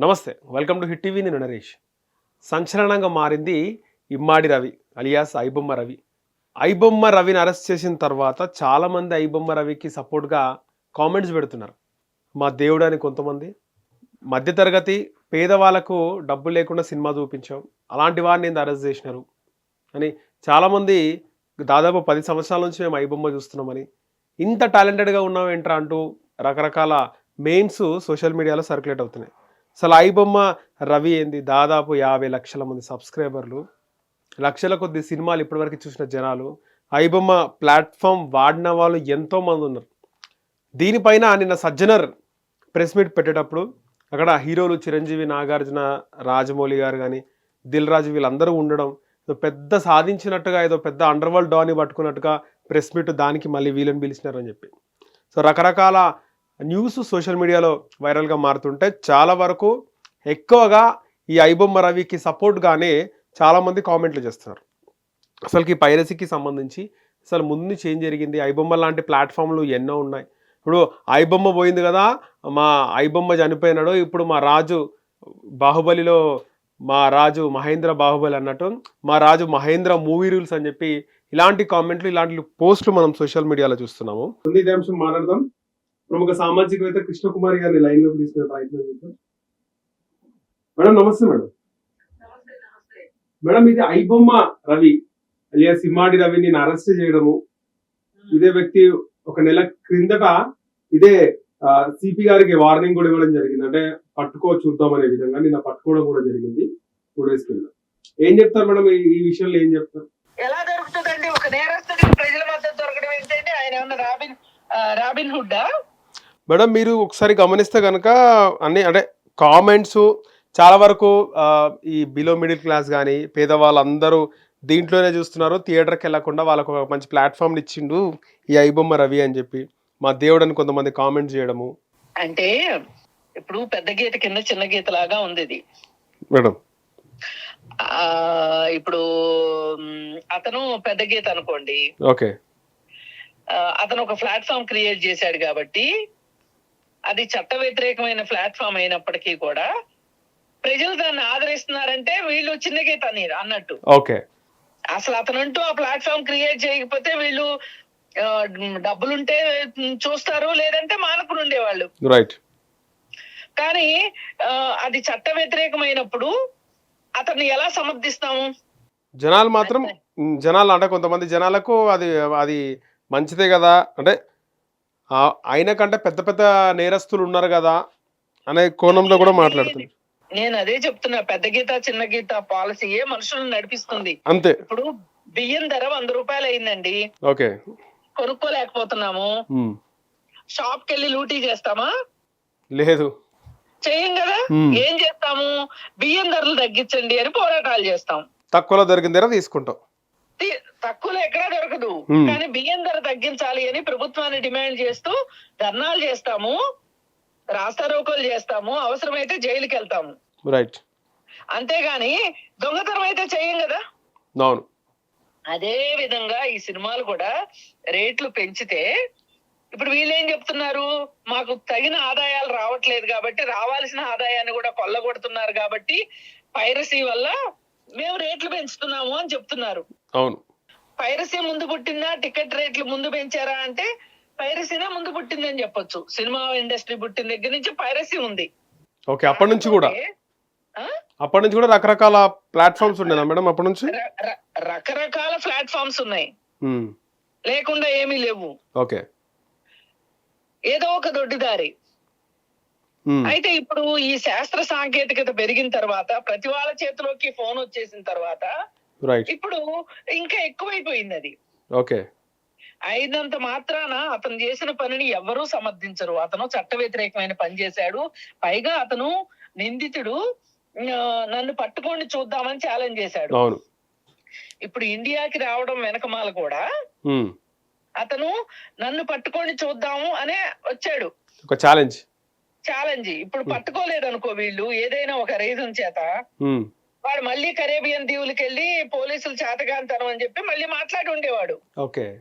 నమస్తే welcome to hit TV నేను నరేష్. సంచలనంగా మారింది ఇమ్మాడి రవి అలియాస్ ఐబొమ్మ రవి. ఐబొమ్మ రవిని అరెస్ట్ చేసిన తర్వాత చాలామంది ఐబొమ్మ రవికి సపోర్ట్గా కామెంట్స్ పెడుతున్నారు. మా దేవుడు అని కొంతమంది. మధ్యతరగతి పేదవాళ్ళకు డబ్బు లేకుండా సినిమా చూపించాం. అలాంటి వారిని ఎందుకు అరెస్ట్ చేసినారు? అని చాలామంది దాదాపు పది సంవత్సరాల నుంచి మేము ఐబొమ్మ చూస్తున్నామని. ఇంత టాలెంటెడ్గా ఉన్నాం ఏంట్రా అంటూ రకరకాల మెయిన్స్ సోషల్ మీడియాలో సర్క్యులేట్ అవుతున్నాయి. అసలు ఐబొమ్మ రవి ఏంది? దాదాపు యాభై లక్షల మంది సబ్స్క్రైబర్లు. లక్షల కొద్ది సినిమాలు ఇప్పటివరకు చూసిన జనాలు. ఐబొమ్మ ప్లాట్ఫామ్ వాడిన వాళ్ళు ఎంతోమంది ఉన్నారు. దీనిపైన నిన్న సజ్జనర్ ప్రెస్ మీట్ పెట్టేటప్పుడు అక్కడ హీరోలు చిరంజీవి నాగార్జున రాజమౌళి గారు కానీ దిల్ రాజు వీళ్ళందరూ ఉండడం ఏదో పెద్ద సాధించినట్టుగా ఏదో పెద్ద అండర్వరల్డ్ డాని పట్టుకున్నట్టుగా ప్రెస్ మీట్ దానికి మళ్ళీ వీళ్ళని పిలిచినారని చెప్పి. సో రకరకాల న్యూస్ సోషల్ మీడియాలో వైరల్గా మారుతుంటే చాలా వరకు ఎక్కువగా ఈ ఐబొమ్మ రవికి సపోర్ట్గానే చాలామంది కామెంట్లు చేస్తున్నారు. అసలుకి పైరసీకి సంబంధించి అసలు ముందు నుంచి ఏం జరిగింది? ఐబొమ్మ లాంటి ప్లాట్ఫామ్లు ఎన్నో ఉన్నాయి. ఇప్పుడు ఐబొమ్మ పోయింది కదా మా ఐబొమ్మ చనిపోయినాడు ఇప్పుడు మా రాజు బాహుబలిలో మా రాజు మహేంద్ర బాహుబలి అన్నట్టు మా రాజు మహేంద్ర మూవీ రూల్స్ అని చెప్పి ఇలాంటి కామెంట్లు ఇలాంటి పోస్టులు మనం సోషల్ మీడియాలో చూస్తున్నాము. మాట్లాడదాం. ప్రముఖ సామాజికవేత్త కృష్ణకుమారి గారిని లైన్లోకి తీసుకునే ప్రయత్నం చేద్దాం. మేడం నమస్తే మేడం. మేడం ఇది ఐబొమ్మ రవి అలియా సిమ్మాడి రవిని అరెస్ట్ చేయడము. ఇదే వ్యక్తి ఒక నెల క్రిందట ఇదే సిపి గారికి వార్నింగ్ కూడా ఇవ్వడం జరిగింది. అంటే పట్టుకో చూద్దాం అనే విధంగా నిన్న పట్టుకోవడం కూడా జరిగింది టూ డేస్ కింద ఏం చెప్తారు మేడం ఈ- విషయంలో ఏం చెప్తారు? ఎలా దొరుకుతుందండి? ఒక నేరస్తుడికి ప్రజల మద్దతు దొరకడం ఏంటంటే ఆయన ఏమన్నా రాబిన్ రాబిన్ హుడ్డా? మేడం మీరు ఒకసారి గమనిస్తే కనుక అన్ని అంటే కామెంట్స్ చాలా వరకు ఈ బిలో మిడిల్ క్లాస్ కానీ పేదవాళ్ళందరూ దీంట్లోనే చూస్తున్నారు. థియేటర్కి వెళ్ళకుండా వాళ్ళకు ఒక మంచి ప్లాట్ఫామ్ ఇచ్చిండు ఈ ఐబొమ్మ రవి అని చెప్పి. మా దేవుడు అని కొంతమంది కామెంట్ చేయడము. అంటే ఇప్పుడు పెద్ద గీత కింద చిన్న గీత లాగా ఉంది ఇది మేడం ఇప్పుడు అతను పెద్ద గీత అనుకోండి. ఓకే. అతను ఒక ప్లాట్ఫామ్ క్రియేట్ చేశాడు కాబట్టి అది చట్ట వ్యతిరేకమైన ప్లాట్ఫామ్ అయినప్పటికీ కూడా ప్రజలు దాన్ని ఆదరిస్తున్నారంటే వీళ్ళు చిన్న గీత అని అన్నట్టు. ఓకే. అసలు అతనంటూ ఆ ప్లాట్ఫామ్ క్రియేట్ చేయకపోతే వీళ్ళు డబ్బులుంటే చూస్తారు లేదంటే మానకులు ఉండేవాళ్ళు. రైట్ కానీ అది చట్ట వ్యతిరేకమైనప్పుడు అతన్ని ఎలా సమర్థిస్తాము? జనాలు మాత్రం జనాలు అంటే కొంతమంది జనాలకు అది అది మంచిదే కదా. అంటే ఆయన కంటే పెద్ద పెద్ద నేరస్తులు ఉన్నారు కదా అనే కోణంలో కూడా మాట్లాడుతుంది. నేను అదే చెప్తున్నా పెద్ద గీత చిన్న గీత పాలసీయే మనుషులను నడిపిస్తుంది. అంతే. ఇప్పుడు బియ్యం ధర వంద రూపాయలు అయిందండి. ఓకే. కొనుక్కోలేకపోతున్నాము. షాప్కి వెళ్ళి లూటీ చేస్తామా? లేదు. చేయం కదా. ఏం చేస్తాము? బియ్యం ధరలు తగ్గించండి అని పోరాటాలు చేస్తాం. తక్కువలో దొరికిన దగ్గర తీసుకుంటాం. తక్కువలో ఎక్కడా దొరకదు. కానీ బియ్యం ధర తగ్గించాలి అని ప్రభుత్వాన్ని డిమాండ్ చేస్తూ ధర్నాలు చేస్తాము రాస్తారోకోలు చేస్తాము అవసరమైతే జైలుకి వెళ్తాము రైట్. అంతేగాని దొంగతనం అయితే చేయం కదా? అవును. అదే విధంగా ఈ సినిమాలు కూడా రేట్లు పెంచితే ఇప్పుడు వీళ్ళు ఏం చెప్తున్నారు? మాకు తగిన ఆదాయాలు రావట్లేదు కాబట్టి రావాల్సిన ఆదాయాన్ని కూడా కొల్లగొడుతున్నారు కాబట్టి పైరసీ వల్ల మేము రేట్లు పెంచుతున్నాము అని చెప్తున్నారు. అవును. పైరసీ ముందు పుట్టిందా? టికెట్ రేట్లు ముందు పెంచారా అంటే పైరసీనే ముందు పుట్టిందని చెప్పొచ్చు. సినిమా ఇండస్ట్రీ పుట్టిన దగ్గర నుంచి పైరసీ ఉంది. ఓకే అప్పటి నుంచి కూడా? అప్పటి నుంచి కూడా రకరకాల ప్లాట్ఫామ్స్ ఉండేనా మేడం అప్పటి నుంచి? రకరకాల ప్లాట్ఫామ్స్ ఉన్నాయి. లేకుండా ఏమీ లేవు. ఓకే. ఏదో ఒక దొడ్డిదారి. అయితే ఇప్పుడు ఈ శాస్త్ర సాంకేతికత పెరిగిన తర్వాత ప్రతి వాళ్ళ చేతిలోకి ఫోన్ వచ్చేసిన తర్వాత ఇప్పుడు ఇంకా ఎక్కువైపోయింది అది ఓకే అయినంత మాత్రాన అతను చేసిన పనిని ఎవరూ సమర్థించరు. అతను చట్ట వ్యతిరేకమైన పని చేశాడు. పైగా అతను నిందితుడు. నన్ను పట్టుకోండి చూద్దామని ఛాలెంజ్ చేశాడు. ఇప్పుడు ఇండియాకి రావడం వెనకమాల కూడా ఉమ్, అతను నన్ను పట్టుకొని చూద్దాము అనే వచ్చాడు. ఒక ఛాలెంజ్ ఛాలెంజ్ ఇప్పుడు పట్టుకోలేదు అనుకో వీళ్ళు ఏదైనా ఒక రీజన్ చేత ఉమ్, వాడు మళ్ళీ కరేబియన్ దీవులకి వెళ్ళి పోలీసులు చేతగాంతనం అని చెప్పి మళ్ళీ మాట్లాడి ఉండేవాడు. ఓకే.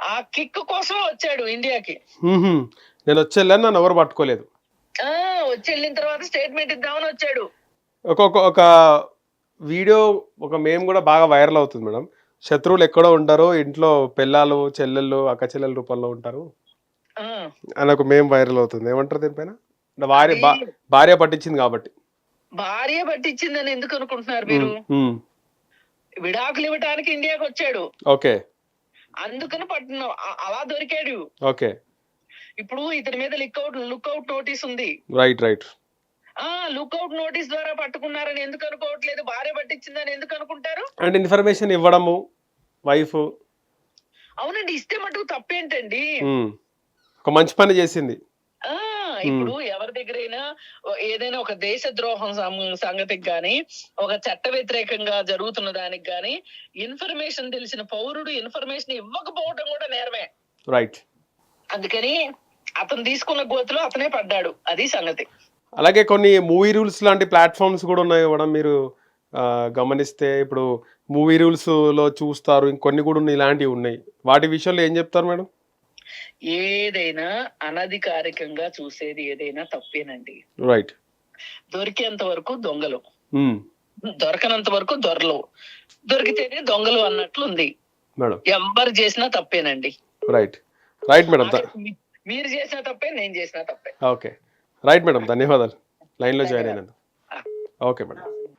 ఆ కిక్ కోసం వచ్చాడు ఇండియాకి. నేను వచ్చేళ్ళని నన్ను ఎవరు పట్టుకోలేదు. వచ్చి వెళ్ళిన తర్వాత స్టేట్మెంట్ ఇద్దామని వచ్చాడు. ఒక్కొక్క ఒక వీడియో ఒక మేం కూడా బాగా వైరల్ అవుతుంది మేడం. శత్రువులు ఎక్కడో ఉంటారు ఇంట్లో పిల్లలు చెల్లెళ్ళు అక్క చెల్లెల రూపంలో ఉంటారు. ఆ, అని ఒక మేం వైరల్ అవుతుంది. ఏమంటారు దీనిపైన? భార్య భార్య పట్టించింది కాబట్టి. భార్య పట్టించిందని ఎందుకు అనుకుంటున్నారు మీరు? విడాకులు ఇవ్వటానికి ఇండియాకి వచ్చాడు. ఓకే. అందుకని పట్టిన అ- అలా దొరికాడు. ఓకే. ఇప్పుడు ఇతని మీద లుక్అవుట్ లుక్అవుట్ నోటీస్ ఉంది. Right right. ఆ లుక్అవుట్ నోటీస్ ద్వారా పట్టుకున్నారని ఎందుకు అనుకోవట్లేదు? భార్య పట్టించిందని ఎందుకు అనుకుంటారు? అండ్ ఇన్ఫర్మేషన్ ఇవ్వడము వైఫ్. అవునండి ఇస్తే మటుకు తప్పేంటండి? ఒక మంచి పని చేసింది. ఇప్పుడు ఎవరి దగ్గరైనా ఏదైనా ఒక దేశ ద్రోహం సంగతికి గాని ఒక చట్ట వ్యతిరేకంగా జరుగుతున్న దానికి గాని ఇన్ఫర్మేషన్ తెలిసిన పౌరుడు ఇన్ఫర్మేషన్ ఇవ్వకపోవడం కూడా నేరమే. రైట్. అందుకని అతను తీసుకున్న గోతులో అతనే పడ్డాడు. అది సంగతి. అలాగే కొన్ని మూవీ రూల్స్ లాంటి ప్లాట్ఫామ్స్ కూడా ఉన్నాయి మేడం. మీరు గమనిస్తే ఇప్పుడు మూవీ రూల్స్లో చూస్తారు. ఇంకొన్ని కూడా ఇలాంటివి ఉన్నాయి. వాటి విషయంలో ఏం చెప్తారు మేడం? ఏదైనా అనధికారికంగా చూసేది ఏదైనా తప్పేనండి. రైట్ దొరికేంత వరకు దొంగలు. దొరకనంత వరకు దొరలు. దొరికితేనే దొంగలు అన్నట్లు ఉంది మేడం ఎవరు చేసినా తప్పేనండి. రైట్ రైట్ మేడం మీరు చేసినా తప్పే నేను చేసినా తప్పే. ఓకే రైట్ మేడం ధన్యవాదాలు. లైన్లో జాయిన్ అయినందుకు. Okay madam